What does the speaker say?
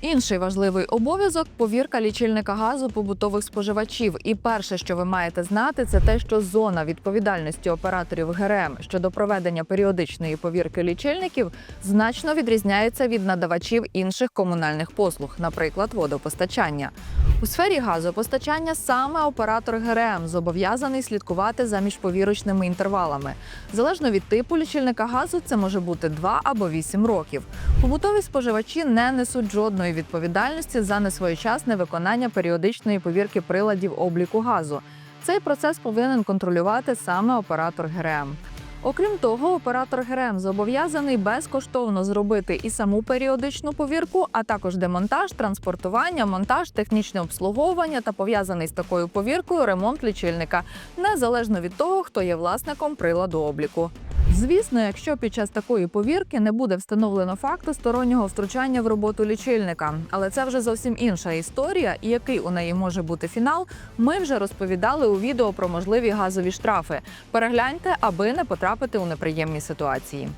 Інший важливий обов'язок повірка лічильника газу побутових споживачів. І перше, що ви маєте знати, це те, що зона відповідальності операторів ГРМ щодо проведення періодичної повірки лічильників значно відрізняється від надавачів інших комунальних послуг, наприклад, водопостачання. У сфері газопостачання саме оператор ГРМ зобов'язаний слідкувати за міжповірочними інтервалами. Залежно від типу лічильника газу, це може бути 2 або 8 років. Побутові споживачі не несуть жодної відповідальності за несвоєчасне виконання періодичної повірки приладів обліку газу. Цей процес повинен контролювати саме оператор ГРМ. Окрім того, оператор ГРМ зобов'язаний безкоштовно зробити і саму періодичну повірку, а також демонтаж, транспортування, монтаж, технічне обслуговування та пов'язаний з такою повіркою ремонт лічильника, незалежно від того, хто є власником приладу обліку. Звісно, якщо під час такої повірки не буде встановлено факту стороннього втручання в роботу лічильника, але це вже зовсім інша історія, і який у неї може бути фінал, ми вже розповідали у відео про можливі газові штрафи. Перегляньте, аби не потрапити у неприємні ситуації.